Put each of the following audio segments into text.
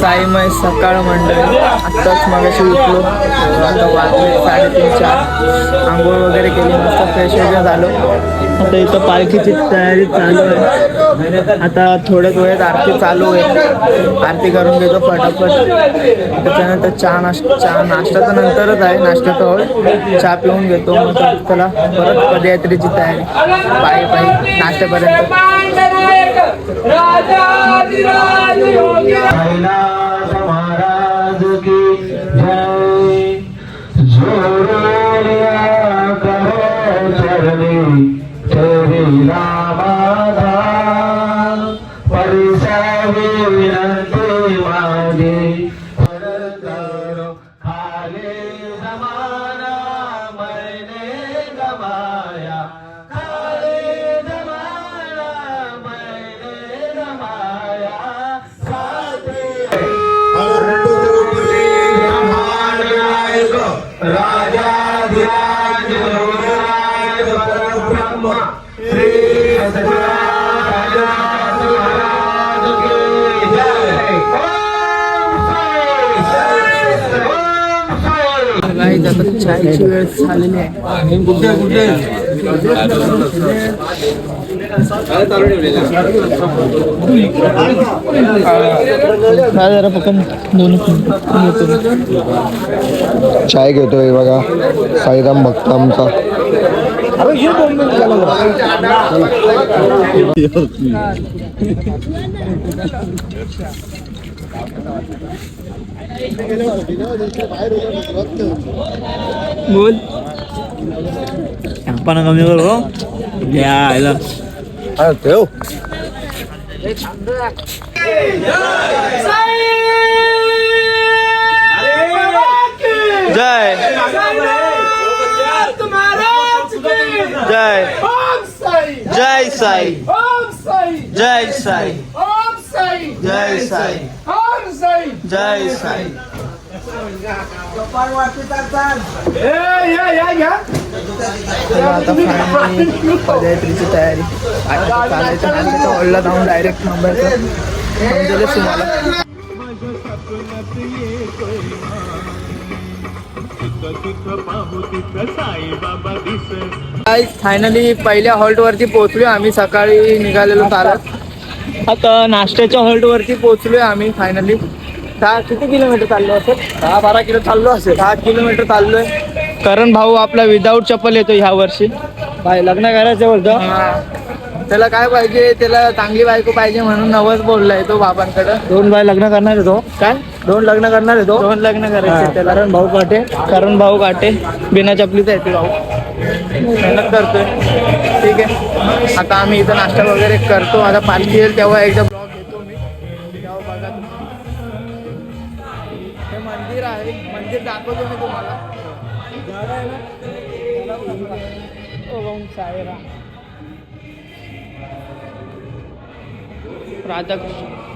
साईमय सकाळ मंडळी. आत्ताच मगाशी उठलो. आता वाजले साडेतीन चार. आंघोळ वगैरे केली मस्त फ्रेश वगैरे झालो. आता इथं पालखीची तयारी चालू आहे. आता थोड्याच वेळेत आरती चालू आहे आरती करून घेतो फटाफट. त्याच्यानंतर चहा नाश्ता चहा नाश्ता तर नंतरच आहे. नाश्ता तर चहा पिऊन घेतो. मग त्याला परत पदयात्रेची तयारी. पायी पायी नाश्त्यापर्यंत. कैलास महाराज की जय। राजाधिराज ब्रह्म श्री सच्चिदानंद चायची वेळ झालेली आहे जरा पकड दोन चाय घेतोय बघा साईराम भक्त आमचा बोल आपण कमी करू यायला ठेव जय जय जय साई जय साई जय साई जय साई चला आता फायनली पदयात्रेची तयारी. आता चालायचं नाही तिथं हॉलला जाऊन डायरेक्ट थांबायचं समजेलच तुम्हाला. फायनली पहिल्या हॉल्ट वरती पोहोचलोय आम्ही. सकाळी निघालेलो चालत आता नाश्त्याच्या हॉल्ट वरती पोहोचलोय आम्ही फायनली दहा किती किलोमीटर चाललो असेल? दहा बारा किलो चाललो असेल. दहा किलोमीटर चाललोय. करण भाऊ आपला विदाऊट चप्पल येतो ह्या वर्षी. काय लग्न करायचं होतं त्याला काय पाहिजे? त्याला चांगली बायको पाहिजे म्हणून नवस बोललाय तो बाबांकडे. दोन बाय लग्न करणार आहे तो. काय? दोन लग्न करणार आहे तो. दोन लग्न करायचे त्याला. करण भाऊ काटे. करण भाऊ काटे. बिना चपलीचा येते भाऊ. मेहनत करतोय. ठीक आहे. आता आम्ही इथं नाश्ता वगैरे करतो. आता पालखी येईल तेव्हा एकदा ब्लॉग घेतो मी. तेव्हा बघा. हे मंदिर आहे. मंदिर दाखवतो मी तुम्हाला. झाड राधाकृष्ण.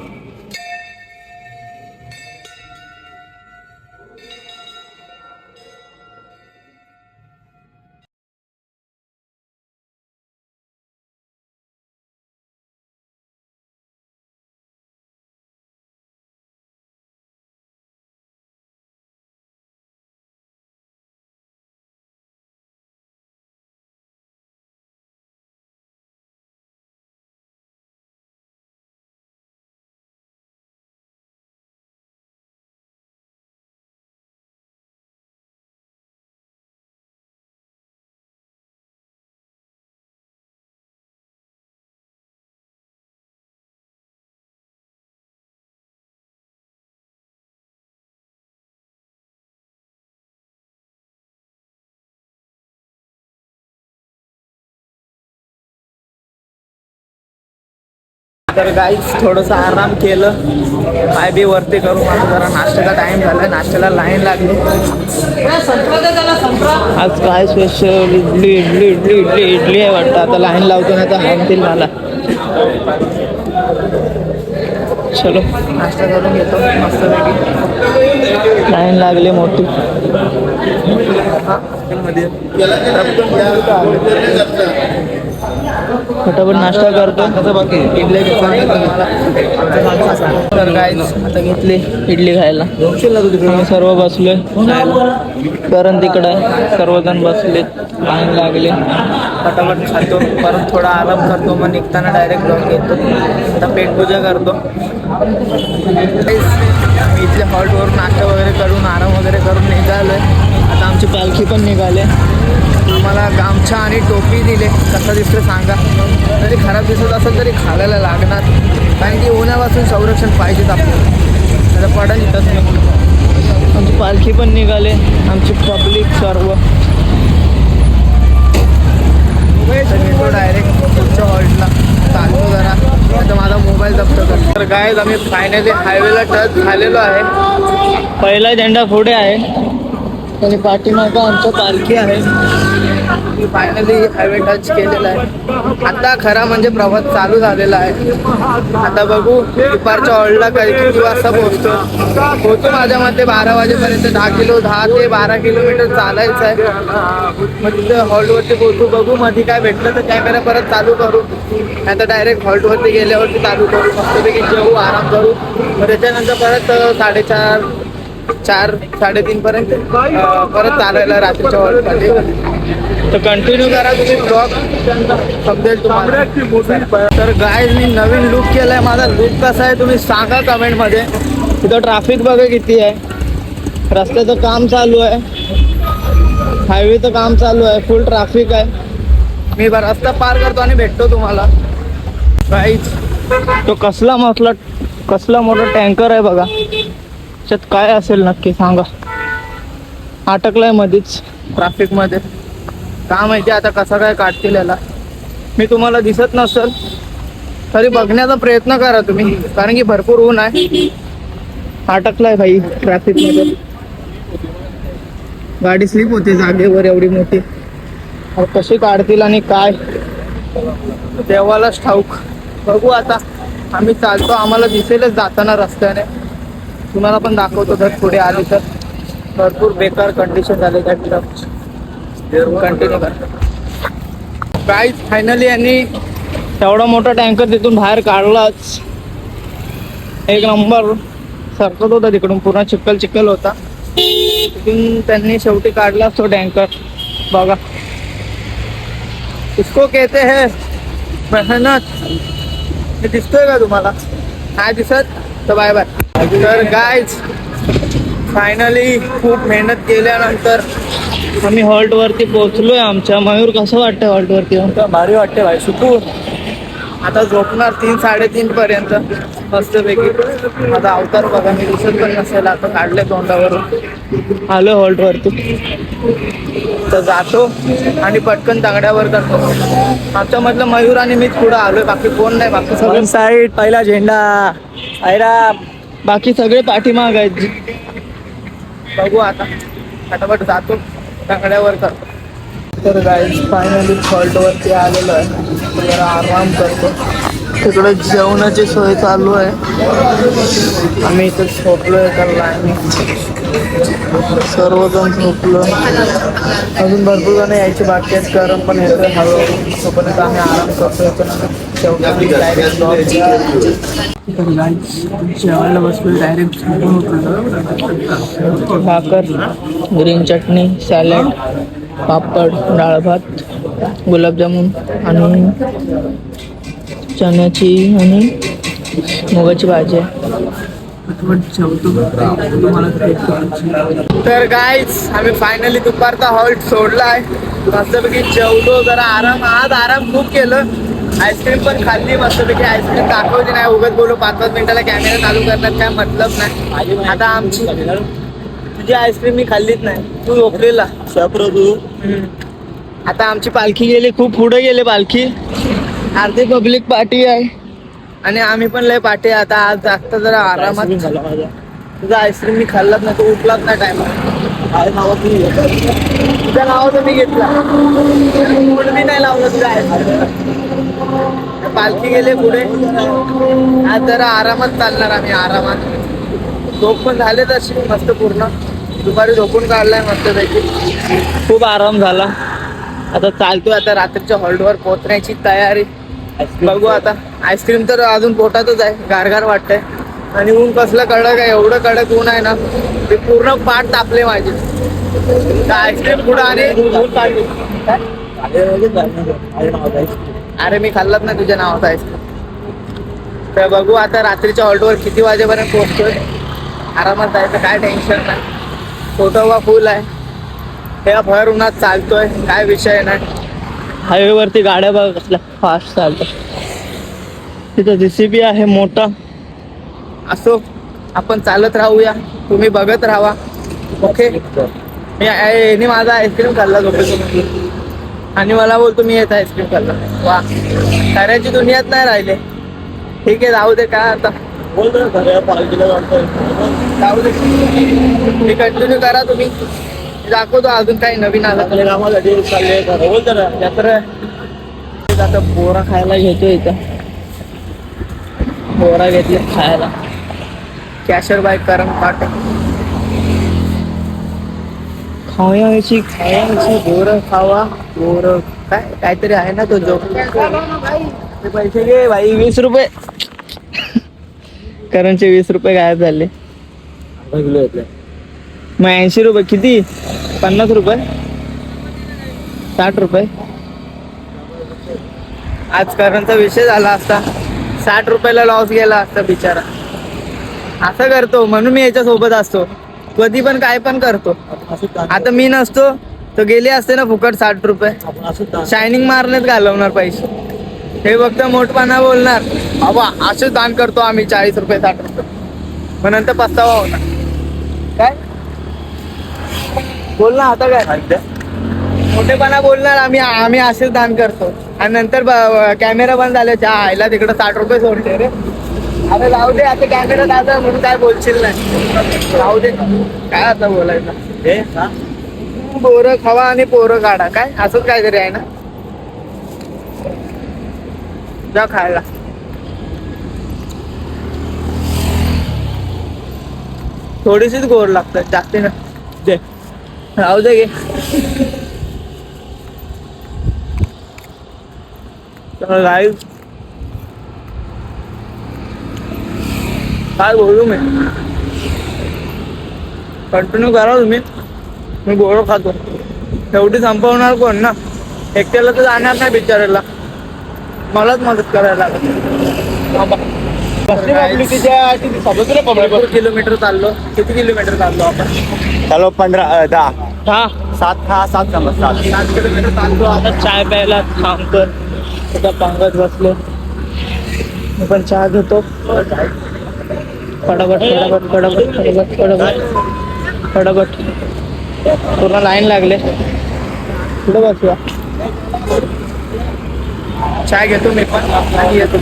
तर गाईच थोडंसं आराम केलं. पाय बी वरती करून आता जरा नाश्त्याचा टाइम झाला नाश्त्याला लाईन लागली. आज काय स्पेशल इडली इडली इडली इडली इडली आहे वाटतं. आता लाईन लावतो नाही तर हाणतील मला. चलो. नाश्ता करून घेतो. मस्तपैकी लाईन लागली मोठी. हा, मध्ये. फटाफट नाश्ता करतो. इडली तर काय आता घेतली इडली खायला. सर्व बसलोय. करण तिकडं सर्वजण बसलेत. पाणी लागले. फटाफट खातो. परत थोडा आराम करतो. मग निघताना डायरेक्ट ब्लॉग घेतो. आता पेटपूजा करतो. आम्ही इथल्या हॉल्टवर नाश्ता वगैरे करून आराम वगैरे करून निघालोय. आता आमची पालखी पण निघाले. मला गामछा आणि टोपी दिले. कसं दिसतं सांगा. जरी खराब दिसत असेल तरी खालायला लागणार. कारण की उन्हापासून संरक्षण पाहिजेच आपल्याला. तर पडा इथंच नाही आमची पालखी पण निघाले. आमची पब्लिक सर्व. डायरेक्ट पुढच्या हॉल्टला चालतो जरा. आता माझा मोबाईल जप्त करतो. तर काय आम्ही फायनली हायवेला टच झालेलो आहे. पहिला झेंडा पुढे आहे. आणि पाठीमागं आमचं पालखी आहे. फायनली हायवे टच केलेला आहे. आता खरा म्हणजे प्रवास चालू झालेला आहे. आता बघू दुपारच्या ऑर्डला काही किती वाजता पोहोचतो पोहोचू माझ्या मते बारा वाजेपर्यंत. दहा किलो दहा ते बारा किलोमीटर चालायचं आहे. मग तिथं हॉल्टवरती पोहोचू बघू मध्ये काय भेटलं तर कॅमेरा परत चालू करू. नाही तर डायरेक्ट हॉल्टवरती गेल्यावरती चालू करू. मस्तपैकी जेवू आराम करू. मग त्याच्यानंतर परत साडेचार चार साडेतीन पर्यंत परत चालायला रात्रीच्या हॉल्टमध्ये तर कंटिन्यू करा तुम्ही ब्लॉग समजेल तुम्हाला. तर गाय मी नवीन लुक केलाय. माझा लुक कसा आहे तुम्ही सांगा कमेंटमध्ये तिथं ट्रॅफिक बघा किती आहे. रस्त्याचं काम चालू आहे. हायवेचं काम चालू आहे. फुल ट्रॅफिक आहे. मी रस्ता पार करतो आणि भेटतो तुम्हाला. काहीच तो कसला मोठला कसला मोठा टँकर आहे बघा. त्याच्यात काय असेल नक्की सांगा. अटकलाय मध्येच ट्रॅफिकमध्ये का माहिती आता कसं काय काढतील याला मी तुम्हाला दिसत नसेल तरी बघण्याचा प्रयत्न करा तुम्ही कारण की भरपूर ऊन आहे. अटकलाय भाई ट्रॅफिकमध्ये. गाडी स्लिप होते जागेवर एवढी मोठी. कशी काढतील आणि काय? देवालाच ठाऊक. बघू आता. आम्ही चालतो आम्हाला दिसेलच जाताना रस्त्याने. तुम्हाला पण दाखवतो जर पुढे आली तर. भरपूर बेकार कंडिशन झाले त्या ट्रकची कंटिन्यू करतो काहीच फायनली यांनी एवढा मोठा टँकर तिथून बाहेर काढलाच. एक नंबर सरकत होता तिकडून पूर्ण चिखल चिखल होता. तिथून त्यांनी शेवटी काढलाच तो टँकर बघा. इसको कहते हैं मेहनत हे दिसतोय का तुम्हाला? नाही दिसत? तर बाय बाय तर गायच फायनली खूप मेहनत केल्यानंतर आम्ही हॉल्ट वरती पोहोचलोय आमच्या. मयूर कसं वाटतं हॉल्ट वरती येऊन? भारी वाटते भाई. सुकून. आता झोपणार तीन साडेतीन पर्यंत. मस्तपैकी. माझा अवतार बघा मी दिसत पण नसेल. आता काढले तोंडावरून. आलो हॉल्ट वरती. तर जातो आणि पटकन तांगड्यावर करतो आमच्या मधलं मयूर आणि मीच पुढं आलोय. बाकी कोण नाही बाकी सगळं. साईड पहिला झेंडा. आयरा बाकी सगळे पाठीमाग आहेत. बघू आता. फटाफट जातो. तांगड्यावर करतो तर गाईज फायनली फॉल्टवरती आलेलो आहे. जरा आराम करतो. तिकडे जेवणाची सोय चालू आहे. आम्ही इथे झोपलो तर लाईनी सर्वजण झोपलो अजून भरपूर जण यायची बाकी आहेत. गरम पण येतोय. हळूहळू. तोपर्यंत आम्ही आराम करतो जेवायला बसलो डायरेक्ट भाकर ग्रीन चटणी सॅलड पापड डाळ भात गुलाबजामुन आणि चण्याची आणि मुगाची भाजी. आहे तर गाईज आम्ही फायनली दुपारचा हॉल्ट सोडलाय. मस्तपैकी जेवलो जरा आराम आज आराम खूप केलं. आईस्क्रीम पण खाल्ली मस्तपैकी. आईस्क्रीम दाखवली नाही. उगत बोलू पाच पाच मिनिटाला कॅमेरा चालू करण्यात काय मतलब नाही. आता आमची तुझी आईस्क्रीम मी खाल्लीच नाही. तू झोपलेला. प्रभू आता आमची पालखी गेली. खूप पुढे गेले पालखी. अर्धी पब्लिक पार्टी आहे. आणि आम्ही पण लय पार्टी आहे. आता आज जास्त जरा आरामात तुझा आईस्क्रीम मी खाल्लाच नाही. तो उठलाच नाही टाइम तुझ्या नावाचं मी घेतला. मी नाही लावलं तुझ्या आईस्क्रीम पालखी गेले पुढे. आज जरा आरामात चालणार आम्ही आरामात. झोप पण झाले तशी मस्त पूर्ण. दुपारी झोपून काढलाय मस्तपैकी खूप आराम झाला. आता चालतोय आता रात्रीच्या हॉल्टवर पोहोचण्याची तयारी. बघू आता. आईस्क्रीम तर अजून पोटातच आहे गारगार वाटतंय. आणि ऊन कसलं कडक आहे एवढं कडक ऊन आहे ना ते पूर्ण पाठ तापले माझे. आईस्क्रीम पुढं आणि ऊन? अरे मी खाल्लाच ना तुझ्या नावाचा आईस्क्रीम तर बघू आता रात्रीच्या हॉल्टवर किती वाजेपर्यंत पोहोचतोय. आरामात जायचं काय टेन्शन नाही. फोटो वा फुल आहे. हे भर उन्हात चालतोय काय विषय नाही. हायवेवरती गाड्या बघ कसल्या फास्ट चालतात. तिथं जेसीबी आहे मोठा. असो आपण चालत राहूया. तुम्ही बघत राहा ओके मी माझा आईस्क्रीम खाल्ला झोपेतून आणि मला बोलतो मी येत आईस्क्रीम खाल्ला वा. खऱ्याची दुनियात नाही राहिले. ठीक आहे जाऊ दे काय आता. जाऊ दे. मी कंटिन्यू करा तुम्ही. दाखवतो अजून काही नवीन आलं. आता बोरा खायला घेतो इथं. बोरा घेतले खायला. कॅशर बाय करम पाटे खावयाची खावयाची बोर खावा. बोर काय काहीतरी आहे ना तो जो ते पैसे घे भाई वीस रुपये. करणचे वीस रुपये गायब झाले. मग ऐंशी रुपये किती? पन्नास रुपये. साठ रुपये. आज करणचा विषय झाला असता. साठ रुपयाला लॉस गेला असता बिचारा. असं करतो म्हणून मी याच्या सोबत असतो. कधी पण काय पण करतो. आता मी नसतो तर गेले असते ना फुकट साठ रुपये. शायनिंग मारण्यात घालवणार पैसे. हे फक्त मोठपणा बोलणार. बाबा असेच दान करतो आम्ही चाळीस रुपये साठ रुपये. मग नंतर पस्तावा होणार काय? बोल ना आता काय? मोठेपणा बोलणार आम्ही आम्ही असेच दान करतो. आणि नंतर कॅमेरा बंद झाल्याच्या आईला तिकडं साठ रुपये सोडते रे. अरे जाऊ दे आता कॅमेरा दादा म्हणून काय बोलशील नाही. जाऊ दे. काय आता बोलायचं? पोरं खावा आणि पोरं काढा. काय? असंच काहीतरी आहे ना? जा खायला. थोडीशीच गोड लागतात जास्ती ना. दे. राहू दे गे. लाईव्ह काय बोलू मी. कंटिन्यू करा तुम्ही. मी गोड खातो. एवढी संपवणार कोण ना? एकट्याला तर जाणार नाही बिचारायला मलाच मदत करायला लागत किलोमीटर चाललो. किती किलोमीटर चाललो आपण? चलो पंधरा दहा. हा सात हा सात नंबर सात. सात किलोमीटर चाललो. आता चाय प्यायला थांबतोय. आता पंगत बसलो. मी पण चहा घेतो. फटाफट फटाफट फटाफट फटाफट फटाफट फटाफट पूर्ण लाईन लागले. कुठं बसूया. चाय घेतो मी पण. आणि येतो.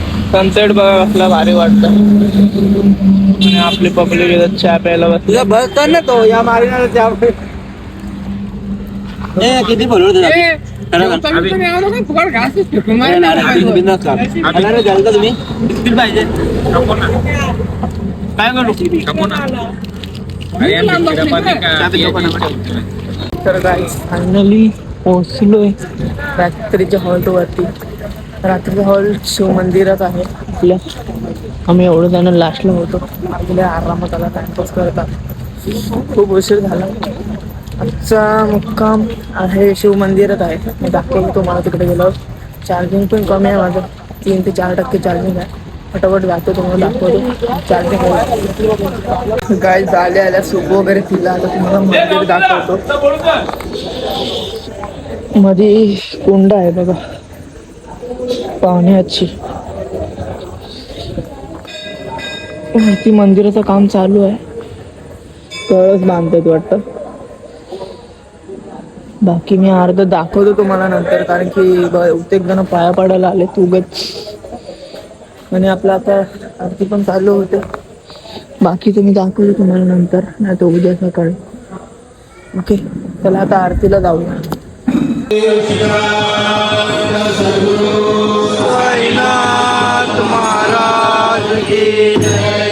सनसेट बघा कसला भारी वाटतं. आणि आपली पब्लिक येतात चहा प्यायला बस तुझा बस ना तो या मारीना चहा किती बोलू तुम्ही किती पाहिजे? काय करू? तर गाईस फायनली पोहोचलोय. रात्रीच्या हॉल्टवरती रात्रीचा हॉल शिवमंदिरात आहे. आपल्या आम्ही एवढं जण लास्टला होतो. आपल्या आरामात आला टाइमपास करतात खूप उशीर झाला. आजचा मुक्काम आहे शिवमंदिरात आहे. मी दाखवतो तुम्हाला तिकडे गेलो चार्जिंग पण कमी आहे माझं. तीन ते चार टक्के चार्जिंग आहे. फटाफट जातो तुम्हाला दाखवतो. चार्जिंग गाय झाले आल्या सूप वगैरे पिला. आता तुम्हाला मंदिर दाखवतो. मध्ये कुंड आहे बघा. पाहुण्याची ती मंदिराचं काम चालू आहे. कळच बांधतात वाटतं. बाकी मी अर्ध दाखवतो तुम्हाला नंतर कारण की बहुतेक जण पाया पडायला आले उगच. आणि आपलं आता आरती पण चालू होते. बाकी तुम्ही दाखवतो तुम्हाला नंतर नाही तर उद्या सकाळी. ओके चला आता आरतीला जाऊया. की जय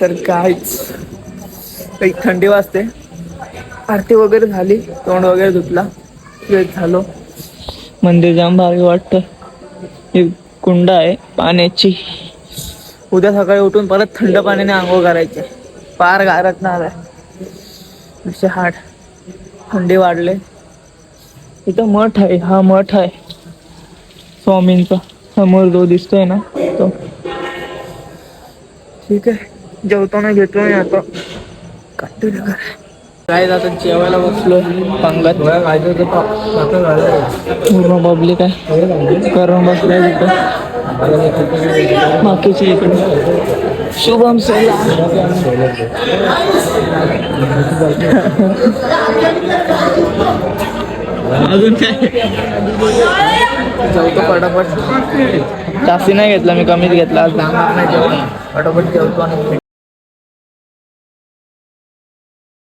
तर काहीच काही थंडी वाजते. आरती वगैरे झाली तोंड वगैरे धुतला फ्रेश झालो. मंदिर जाम भारी वाटतं. ही कुंड आहे पाण्याची. उद्या सकाळी उठून परत थंड पाण्याने आंघोळ करायचे. पार गारटणार आहे. असे हाड थंडी वाढले. इथं मठ आहे हा मठ आहे. स्वामींचा समोर जो दिसतोय ना तो. ठीक आहे. जेवताना घेतोय आता. काहीतरी करा काय आता जेवायला बसलो. पंगत. पूर्ण पब्लिक आहे करून बसलाय तिथं. बाकीचे इकडे. शुभम सोला. अजून काय? जेवतो पटापट. जास्ती नाही घेतला मी कमीच घेतला. आज जाणार नाही जेवण पटापट जेवतो आणि